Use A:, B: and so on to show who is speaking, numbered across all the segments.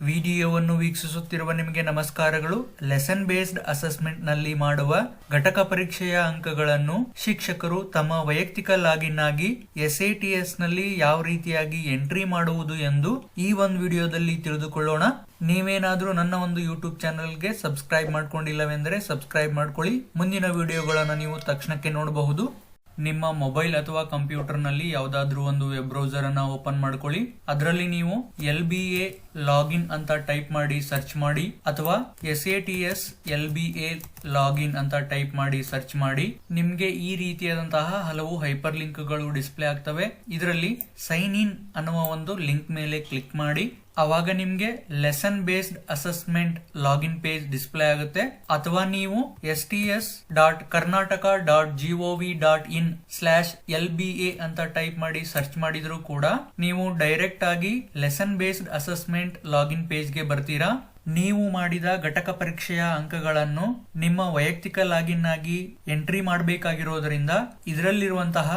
A: ವಿಡಿಯೋವನ್ನು ವೀಕ್ಷಿಸುತ್ತಿರುವ ನಿಮಗೆ ನಮಸ್ಕಾರಗಳು. ಲೆಸನ್ ಬೇಸ್ಡ್ ಅಸೆಸ್ಮೆಂಟ್ನಲ್ಲಿ ಮಾಡುವ ಘಟಕ ಪರೀಕ್ಷೆಯ ಅಂಕಗಳನ್ನು ಶಿಕ್ಷಕರು ತಮ್ಮ ವೈಯಕ್ತಿಕ ಲಾಗಿನ್ ಆಗಿ ಎಸ್ನಲ್ಲಿ ಯಾವ ರೀತಿಯಾಗಿ ಎಂಟ್ರಿ ಮಾಡುವುದು ಎಂದು ಈ ಒಂದು ವಿಡಿಯೋದಲ್ಲಿ ತಿಳಿದುಕೊಳ್ಳೋಣ. ನೀವೇನಾದ್ರೂ ನನ್ನ ಒಂದು ಯೂಟ್ಯೂಬ್ ಚಾನೆಲ್ಗೆ ಸಬ್ಸ್ಕ್ರೈಬ್ ಮಾಡ್ಕೊಂಡಿಲ್ಲವೆಂದರೆ ಸಬ್ಸ್ಕ್ರೈಬ್ ಮಾಡ್ಕೊಳ್ಳಿ. ಮುಂದಿನ ವಿಡಿಯೋಗಳನ್ನು ನೀವು ತಕ್ಷಣಕ್ಕೆ ನೋಡಬಹುದು. ನಿಮ್ಮ ಮೊಬೈಲ್ ಅಥವಾ ಕಂಪ್ಯೂಟರ್ನಲ್ಲಿ ನಲ್ಲಿ ಯಾವ್ದಾದ್ರು ಒಂದು ವೆಬ್ ಬ್ರೌಸರ್ ಅನ್ನ ಓಪನ್ ಮಾಡ್ಕೊಳ್ಳಿ. ಅದರಲ್ಲಿ ನೀವು ಎಲ್ ಬಿ ಎ ಲಾಗಿನ್ ಅಂತ ಟೈಪ್ ಮಾಡಿ ಸರ್ಚ್ ಮಾಡಿ ಅಥವಾ S A T S L B A login ಅಂತ ಟೈಪ್ ಮಾಡಿ ಸರ್ಚ್ ಮಾಡಿ. ನಿಮ್ಗೆ ಈ ರೀತಿಯಾದಂತಹ ಹಲವು ಹೈಪರ್ ಲಿಂಕ್ಗಳು ಡಿಸ್ಪ್ಲೇ ಆಗ್ತವೆ. ಇದರಲ್ಲಿ ಸೈನ್ ಇನ್ ಅನ್ನುವ ಒಂದು ಲಿಂಕ್ ಮೇಲೆ ಕ್ಲಿಕ್ ಮಾಡಿ. ಅವಾಗ ನಿಮ್ಗೆ lesson based assessment login page display ಆಗುತ್ತೆ. ಅಥವಾ ನೀವು S T S dot Karnataka dot G O V dot in slash L B A ಅಂತ ಟೈಪ್ ಮಾಡಿ ಸರ್ಚ್ ಮಾಡಿದ್ರು ಕೂಡ ನೀವು ಡೈರೆಕ್ಟ್ ಆಗಿ ಲೆಸನ್ ಬೇಸ್ಡ್ ಅಸೆಸ್ಮೆಂಟ್ ಲಾಗಿನ್ ಪೇಜ್ಗೆ ಬರ್ತೀರಾ. ನೀವು ಮಾಡಿದ ಘಟಕ ಪರೀಕ್ಷೆಯ ಅಂಕಗಳನ್ನು ನಿಮ್ಮ ವೈಯಕ್ತಿಕ ಲಾಗಿನ್ ಆಗಿ ಎಂಟ್ರಿ ಮಾಡಬೇಕಾಗಿರೋದ್ರಿಂದ ಇದರಲ್ಲಿರುವಂತಹ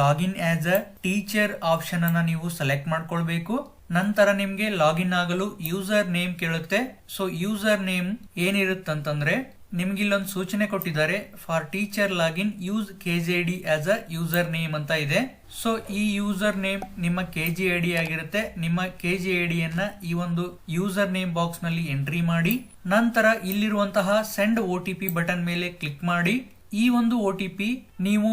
A: login as a teacher option ಅನ್ನ ನೀವು ಸೆಲೆಕ್ಟ್ ಮಾಡ್ಕೊಳ್ಬೇಕು. ನಂತರ ನಿಮಗೆ ಲಾಗಿನ್ ಆಗಲು ಯೂಸರ್ ನೇಮ್ ಕೇಳುತ್ತೆ. ಸೊ ಯೂಸರ್ ನೇಮ್ ಏನಿರುತ್ತಂತಂದ್ರೆ ನಿಮ್ಗೆ ಇಲ್ಲೊಂದು ಸೂಚನೆ ಕೊಟ್ಟಿದ್ದಾರೆ. For teacher login use K J D as a user name ಅಂತ ಇದೆ. ಸೊ ಈ ಯೂಸರ್ ನೇಮ್ ನಿಮ್ಮ ಕೆ ಜಿ ಐ ಡಿ ಆಗಿರುತ್ತೆ. ನಿಮ್ಮ ಕೆ ಜಿ ಐ ಡಿಯನ್ನು ಈ ಒಂದು ಯೂಸರ್ ನೇಮ್ ಬಾಕ್ಸ್ನಲ್ಲಿ ಎಂಟ್ರಿ ಮಾಡಿ. ನಂತರ ಇಲ್ಲಿರುವಂತಹ send O T P button ಮೇಲೆ ಕ್ಲಿಕ್ ಮಾಡಿ. ಈ ಒಂದು ಒ ಟಿ ಪಿ ನೀವು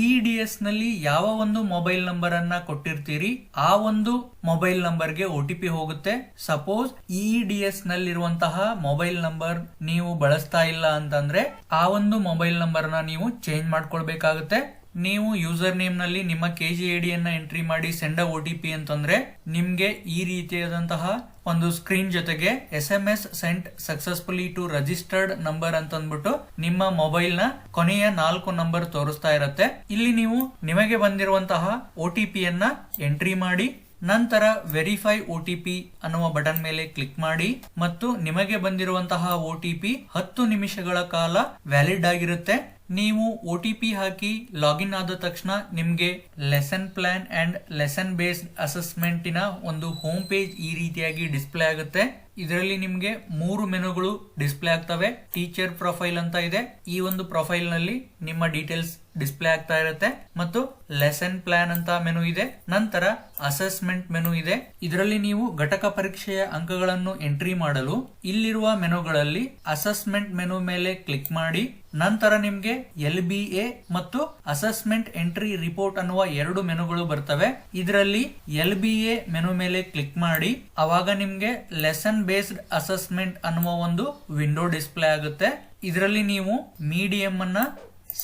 A: ಇ ಡಿ ಎಸ್ನಲ್ಲಿ ಯಾವ ಒಂದು ಮೊಬೈಲ್ ನಂಬರ್ ಅನ್ನ ಕೊಟ್ಟಿರ್ತೀರಿ, ಆ ಒಂದು ಮೊಬೈಲ್ ನಂಬರ್ಗೆ ಒ ಟಿ ಪಿ ಹೋಗುತ್ತೆ. ಸಪೋಸ್ ಇ ಡಿ ಎಸ್ ನಲ್ಲಿರುವಂತಹ ಮೊಬೈಲ್ ನಂಬರ್ ನೀವು ಬಳಸ್ತಾ ಇಲ್ಲ ಅಂತಂದ್ರೆ ಆ ಒಂದು ಮೊಬೈಲ್ ನಂಬರ್ನ ನೀವು ಚೇಂಜ್ ಮಾಡ್ಕೊಳ್ಬೇಕಾಗುತ್ತೆ. ನೀವು ಯೂಸರ್ ನೇಮ್ನಲ್ಲಿ ನಿಮ್ಮ ಕೆ ಜಿ ಐ ಡಿಯನ್ನ ಎಂಟ್ರಿ ಮಾಡಿ ಸೆಂಡ ಒ ಟಿ ಪಿ ಅಂತಂದ್ರೆ ನಿಮ್ಗೆ ಈ ರೀತಿಯಾದಂತಹ ಒಂದು ಸ್ಕ್ರೀನ್ ಜೊತೆಗೆ S M S sent successfully to registered number ಅಂತ ಅಂದ್ಬಿಟ್ಟು ನಿಮ್ಮ ಮೊಬೈಲ್ನ ಕೊನೆಯ ನಾಲ್ಕು ನಂಬರ್ ತೋರಿಸ್ತಾ ಇರತ್ತೆ. ಇಲ್ಲಿ ನೀವು ನಿಮಗೆ ಬಂದಿರುವಂತಹ ಒ ಟಿ ಪಿಯನ್ನ ಎಂಟ್ರಿ ಮಾಡಿ, ನಂತರ ವೆರಿಫೈ ಒ ಟಿ ಪಿ ಅನ್ನುವ ಬಟನ್ ಮೇಲೆ ಕ್ಲಿಕ್ ಮಾಡಿ, ಮತ್ತು ನಿಮಗೆ ಬಂದಿರುವಂತಹ ಒ ಟಿ ಪಿ ಹತ್ತು ನಿಮಿಷಗಳ ಕಾಲ ವ್ಯಾಲಿಡ್ ಆಗಿರುತ್ತೆ. ನೀವು ಒ ಟಿ ಪಿ ಹಾಕಿ ಲಾಗಿನ್ ಆದ ತಕ್ಷಣ ನಿಮಗೆ lesson plan and lesson based ಅಸೆಸ್ಮೆಂಟಿನ ಒಂದು ಹೋಮ್ ಪೇಜ್ ಈ ರೀತಿಯಾಗಿ ಡಿಸ್ಪ್ಲೇ ಆಗುತ್ತೆ. ಇದರಲ್ಲಿ ನಿಮಗೆ ಮೂರು ಮೆನುಗಳು ಡಿಸ್ಪ್ಲೇ ಆಗ್ತವೆ. ಟೀಚರ್ ಪ್ರೊಫೈಲ್ ಅಂತ ಇದೆ. ಈ ಒಂದು ಪ್ರೊಫೈಲ್ನಲ್ಲಿ ನಿಮ್ಮ ಡೀಟೇಲ್ಸ್ ಡಿಸ್ಪ್ಲೇ ಆಗ್ತಾ ಇರುತ್ತೆ. ಮತ್ತು ಲೆಸನ್ ಪ್ಲಾನ್ ಅಂತ ಮೆನು ಇದೆ. ನಂತರ ಅಸೆಸ್ಮೆಂಟ್ ಮೆನು ಇದೆ. ಇದರಲ್ಲಿ ನೀವು ಘಟಕ ಪರೀಕ್ಷೆಯ ಅಂಕಗಳನ್ನು ಎಂಟ್ರಿ ಮಾಡಲು ಇಲ್ಲಿರುವ ಮೆನುಗಳಲ್ಲಿ ಅಸೆಸ್ಮೆಂಟ್ ಮೆನು ಮೇಲೆ ಕ್ಲಿಕ್ ಮಾಡಿ. ನಂತರ ನಿಮ್ಗೆ ಎಲ್ ಬಿ ಎ ಮತ್ತು ಅಸೆಸ್ಮೆಂಟ್ ಎಂಟ್ರಿ ರಿಪೋರ್ಟ್ ಅನ್ನುವ ಎರಡು ಮೆನುಗಳು ಬರ್ತವೆ. ಇದರಲ್ಲಿ ಎಲ್ ಬಿ ಎ ಮೆನು ಮೇಲೆ ಕ್ಲಿಕ್ ಮಾಡಿ. ಅವಾಗ ನಿಮ್ಗೆ ಲೆಸನ್ ಬೇಸ್ಡ್ ಅಸೆಸ್ಮೆಂಟ್ ಅನ್ನುವ ಒಂದು ವಿಂಡೋ ಡಿಸ್ಪ್ಲೇ ಆಗುತ್ತೆ. ಇದರಲ್ಲಿ ನೀವು ಮೀಡಿಯಂ ಅನ್ನ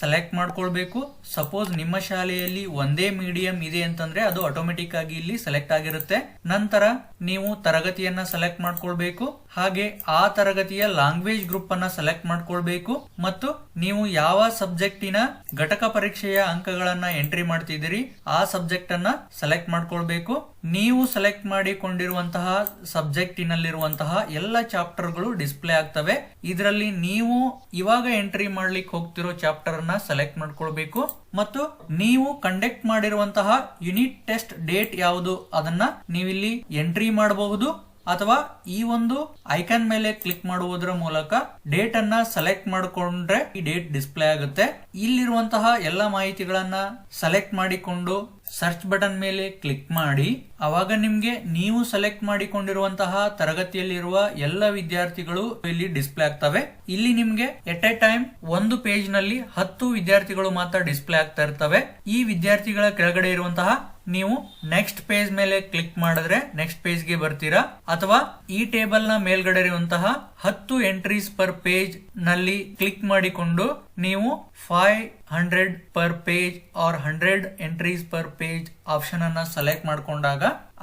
A: ಸೆಲೆಕ್ಟ್ ಮಾಡ್ಕೊಳ್ಬೇಕು. ಸಪೋಸ್ ನಿಮ್ಮ ಶಾಲೆಯಲ್ಲಿ ಒಂದೇ ಮೀಡಿಯಂ ಇದೆ ಅಂತಂದ್ರೆ ಅದು ಆಟೋಮೆಟಿಕ್ ಆಗಿ ಇಲ್ಲಿ ಸೆಲೆಕ್ಟ್ ಆಗಿರುತ್ತೆ. ನಂತರ ನೀವು ತರಗತಿಯನ್ನ ಸೆಲೆಕ್ಟ್ ಮಾಡ್ಕೊಳ್ಬೇಕು. ಹಾಗೆ ಆ ತರಗತಿಯ ಲ್ಯಾಂಗ್ವೇಜ್ ಗ್ರೂಪ್ ಅನ್ನ ಸೆಲೆಕ್ಟ್ ಮಾಡ್ಕೊಳ್ಬೇಕು. ಮತ್ತು ನೀವು ಯಾವ ಸಬ್ಜೆಕ್ಟಿನ ಘಟಕ ಪರೀಕ್ಷೆಯ ಅಂಕಗಳನ್ನ ಎಂಟ್ರಿ ಮಾಡ್ತಿದ್ದೀರಿ ಆ ಸಬ್ಜೆಕ್ಟ್ ಅನ್ನ ಸೆಲೆಕ್ಟ್ ಮಾಡ್ಕೊಳ್ಬೇಕು. ನೀವು ಸೆಲೆಕ್ಟ್ ಮಾಡಿಕೊಂಡಿರುವಂತಹ ಸಬ್ಜೆಕ್ಟಿನಲ್ಲಿರುವಂತಹ ಎಲ್ಲ ಚಾಪ್ಟರ್ಗಳು ಡಿಸ್ಪ್ಲೇ ಆಗ್ತವೆ. ಇದರಲ್ಲಿ ನೀವು ಇವಾಗ ಎಂಟ್ರಿ ಮಾಡ್ಲಿಕ್ಕೆ ಹೋಗ್ತಿರೋ ಚಾಪ್ಟರ್ ಅನ್ನ ಸೆಲೆಕ್ಟ್ ಮಾಡ್ಕೊಳ್ಬೇಕು. ಮತ್ತು ನೀವು ಕಂಡಕ್ಟ್ ಮಾಡಿರುವಂತಹ ಯುನಿಟ್ ಟೆಸ್ಟ್ ಡೇಟ್ ಯಾವುದು ಅದನ್ನ ನೀವಿಲ್ಲಿ ಎಂಟ್ರಿ ಮಾಡಬಹುದು. ಅಥವಾ ಈ ಒಂದು ಐಕನ್ ಮೇಲೆ ಕ್ಲಿಕ್ ಮಾಡುವುದರ ಮೂಲಕ ಡೇಟ್ ಅನ್ನ ಸೆಲೆಕ್ಟ್ ಮಾಡಿಕೊಂಡ್ರೆ ಈ ಡೇಟ್ ಡಿಸ್ಪ್ಲೇ ಆಗುತ್ತೆ. ಇಲ್ಲಿರುವಂತಹ ಎಲ್ಲ ಮಾಹಿತಿಗಳನ್ನ ಸೆಲೆಕ್ಟ್ ಮಾಡಿಕೊಂಡು ಸರ್ಚ್ ಬಟನ್ ಮೇಲೆ ಕ್ಲಿಕ್ ಮಾಡಿ, ಅವಾಗ ನಿಮ್ಗೆ ನೀವು ಸೆಲೆಕ್ಟ್ ಮಾಡಿಕೊಂಡಿರುವಂತಹ ತರಗತಿಯಲ್ಲಿರುವ ಎಲ್ಲ ವಿದ್ಯಾರ್ಥಿಗಳು ಇಲ್ಲಿ ಡಿಸ್ಪ್ಲೇ ಆಗ್ತವೆ. ಇಲ್ಲಿ ನಿಮ್ಗೆ ಎಟ್ ಎ ಟೈಮ್ ಒಂದು ಪೇಜ್ನಲ್ಲಿ ಹತ್ತು ವಿದ್ಯಾರ್ಥಿಗಳು ಮಾತ್ರ ಡಿಸ್ಪ್ಲೇ ಆಗ್ತಾ ಇರ್ತವೆ. ಈ ವಿದ್ಯಾರ್ಥಿಗಳ ಕೆಳಗಡೆ ಇರುವಂತಹ ನೀವು ನೆಕ್ಸ್ಟ್ ಪೇಜ್ ಮೇಲೆ ಕ್ಲಿಕ್ ಮಾಡಿದ್ರೆ ನೆಕ್ಸ್ಟ್ ಪೇಜ್ಗೆ ಬರ್ತೀರಾ? ಅಥವಾ ಈ ಟೇಬಲ್ನ ಮೇಲ್ಗಡೆ ಇರುವಂತಹ ಹತ್ತು ಎಂಟ್ರೀಸ್ ಪರ್ ಪೇಜ್ನಲ್ಲಿ ಕ್ಲಿಕ್ ಮಾಡಿಕೊಂಡು ನೀವು five hundred per page or hundred entries per page option ಅನ್ನ ಸೆಲೆಕ್ಟ್ ಮಾಡ್ಕೊಂಡಾಗ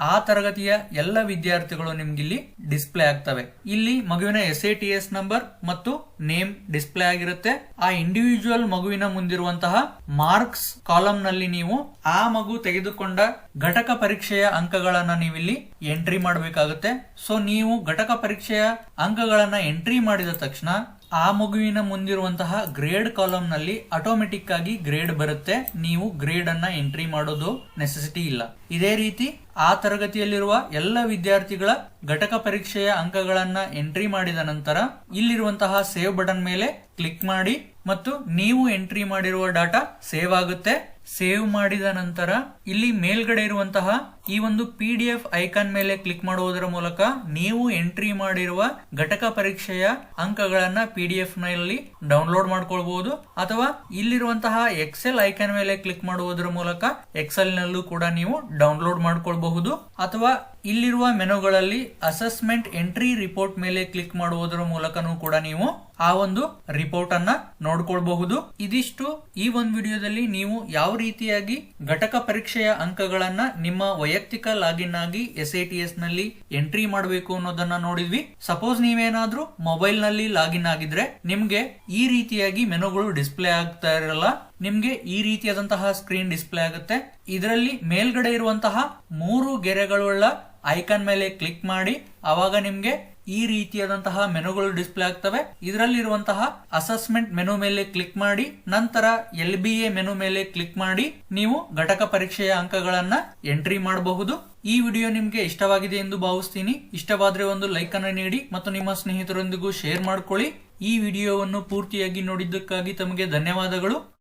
A: ಆ ತರಗತಿಯ ಎಲ್ಲ ವಿದ್ಯಾರ್ಥಿಗಳು ನಿಮ್ಗೆ ಇಲ್ಲಿ ಡಿಸ್ಪ್ಲೇ ಆಗ್ತವೆ. ಇಲ್ಲಿ ಮಗುವಿನ S A T S number ಮತ್ತು ನೇಮ್ ಡಿಸ್ಪ್ಲೇ ಆಗಿರುತ್ತೆ. ಆ ಇಂಡಿವಿಜುವಲ್ ಮಗುವಿನ ಮುಂದಿರುವಂತಹ ಮಾರ್ಕ್ಸ್ ಕಾಲಮ್ನಲ್ಲಿ ನೀವು ಆ ಮಗು ತೆಗೆದುಕೊಂಡ ಘಟಕ ಪರೀಕ್ಷೆಯ ಅಂಕಗಳನ್ನ ನೀವಿಲ್ಲಿ ಎಂಟ್ರಿ ಮಾಡಬೇಕಾಗುತ್ತೆ. ಸೊ ನೀವು ಘಟಕ ಪರೀಕ್ಷೆಯ ಅಂಕಗಳನ್ನ ಎಂಟ್ರಿ ಮಾಡಿದ ತಕ್ಷಣ ಆ ಮಗುವಿನ ಮುಂದಿರುವಂತಹ ಗ್ರೇಡ್ ಕಾಲಮ್ನಲ್ಲಿ ಆಟೋಮೆಟಿಕ್ ಆಗಿ ಗ್ರೇಡ್ ಬರುತ್ತೆ. ನೀವು ಗ್ರೇಡ್ ಅನ್ನ ಎಂಟ್ರಿ ಮಾಡೋದು ನೆಸೆಸಿಟಿ ಇಲ್ಲ. ಇದೇ ರೀತಿ ಆ ತರಗತಿಯಲ್ಲಿರುವ ಎಲ್ಲ ವಿದ್ಯಾರ್ಥಿಗಳ ಘಟಕ ಪರೀಕ್ಷೆಯ ಅಂಕಗಳನ್ನ ಎಂಟ್ರಿ ಮಾಡಿದ ನಂತರ ಇಲ್ಲಿರುವಂತಹ ಸೇವ್ ಬಟನ್ ಮೇಲೆ ಕ್ಲಿಕ್ ಮಾಡಿ ಮತ್ತು ನೀವು ಎಂಟ್ರಿ ಮಾಡಿರುವ ಡಾಟಾ ಸೇವ್ ಆಗುತ್ತೆ. ಸೇವ್ ಮಾಡಿದ ನಂತರ ಇಲ್ಲಿ ಮೇಲ್ಗಡೆ ಇರುವಂತಹ ಈ ಒಂದು ಪಿ ಡಿ ಎಫ್ ಐಕಾನ್ ಮೇಲೆ ಕ್ಲಿಕ್ ಮಾಡುವುದರ ಮೂಲಕ ನೀವು ಎಂಟ್ರಿ ಮಾಡಿರುವ ಘಟಕ ಪರೀಕ್ಷೆಯ ಅಂಕಗಳನ್ನ ಪಿ ಡಿ ಎಫ್ನಲ್ಲಿ ಡೌನ್ಲೋಡ್ ಮಾಡ್ಕೊಳ್ಬಹುದು ಅಥವಾ ಇಲ್ಲಿರುವಂತಹ ಎಕ್ಸೆಲ್ ಐಕಾನ್ ಮೇಲೆ ಕ್ಲಿಕ್ ಮಾಡುವುದರ ಮೂಲಕ ಎಕ್ಸೆಲ್ ನಲ್ಲೂ ಕೂಡ ನೀವು ಡೌನ್ಲೋಡ್ ಮಾಡ್ಕೊಳ್ಬಹುದು. ಅಥವಾ ಇಲ್ಲಿರುವ ಮೆನುಗಳಲ್ಲಿ ಅಸೆಸ್ಮೆಂಟ್ ಎಂಟ್ರಿ ರಿಪೋರ್ಟ್ ಮೇಲೆ ಕ್ಲಿಕ್ ಮಾಡುವುದರ ಮೂಲಕನೂ ಕೂಡ ನೀವು ಆ ಒಂದು ರಿಪೋರ್ಟ್ ಅನ್ನ ನೋಡ್ಕೊಳ್ಬಹುದು. ಇದಿಷ್ಟು ಈ ಒಂದು ವಿಡಿಯೋದಲ್ಲಿ ನೀವು ಯಾವ ರೀತಿಯಾಗಿ ಘಟಕ ಪರೀಕ್ಷೆಯ ಅಂಕಗಳನ್ನ ನಿಮ್ಮ ವೈಯಕ್ತಿಕ ಲಾಗಿನ್ ಆಗಿ ಎಸ್ ಎಸ್ನಲ್ಲಿ ಎಂಟ್ರಿ ಮಾಡಬೇಕು ಅನ್ನೋದನ್ನ ನೋಡಿದ್ವಿ. ಸಪೋಸ್ ನೀವೇನಾದ್ರೂ ಮೊಬೈಲ್ನಲ್ಲಿ ಲಾಗಿನ್ ಆಗಿದ್ರೆ ನಿಮ್ಗೆ ಈ ರೀತಿಯಾಗಿ ಮೆನುಗಳು ಡಿಸ್ಪ್ಲೇ ಆಗ್ತಾ ಇರಲ್ಲ. ನಿಮ್ಗೆ ಈ ರೀತಿಯಾದಂತಹ ಸ್ಕ್ರೀನ್ ಡಿಸ್ಪ್ಲೇ ಆಗುತ್ತೆ. ಇದರಲ್ಲಿ ಮೇಲ್ಗಡೆ ಇರುವಂತಹ ಮೂರು ಗೆರೆಗಳುಳ್ಳ ಐಕಾನ್ ಮೇಲೆ ಕ್ಲಿಕ್ ಮಾಡಿ, ಅವಾಗ ನಿಮ್ಗೆ ಈ ರೀತಿಯಾದಂತಹ ಮೆನುಗಳು ಡಿಸ್ಪ್ಲೇ ಆಗ್ತವೆ. ಇದರಲ್ಲಿರುವಂತಹ ಅಸೆಸ್ಮೆಂಟ್ ಮೆನು ಮೇಲೆ ಕ್ಲಿಕ್ ಮಾಡಿ, ನಂತರ ಎಲ್ ಬಿ ಎ ಮೆನು ಮೇಲೆ ಕ್ಲಿಕ್ ಮಾಡಿ, ನೀವು ಘಟಕ ಪರೀಕ್ಷೆಯ ಅಂಕಗಳನ್ನ ಎಂಟ್ರಿ ಮಾಡಬಹುದು. ಈ ವಿಡಿಯೋ ನಿಮ್ಗೆ ಇಷ್ಟವಾಗಿದೆ ಎಂದು ಭಾವಿಸ್ತೀನಿ. ಇಷ್ಟವಾದ್ರೆ ಒಂದು ಲೈಕ್ ಅನ್ನು ನೀಡಿ ಮತ್ತು ನಿಮ್ಮ ಸ್ನೇಹಿತರೊಂದಿಗೂ ಶೇರ್ ಮಾಡ್ಕೊಳ್ಳಿ. ಈ ವಿಡಿಯೋವನ್ನು ಪೂರ್ತಿಯಾಗಿ ನೋಡಿದ್ದಕ್ಕಾಗಿ ತಮಗೆ ಧನ್ಯವಾದಗಳು.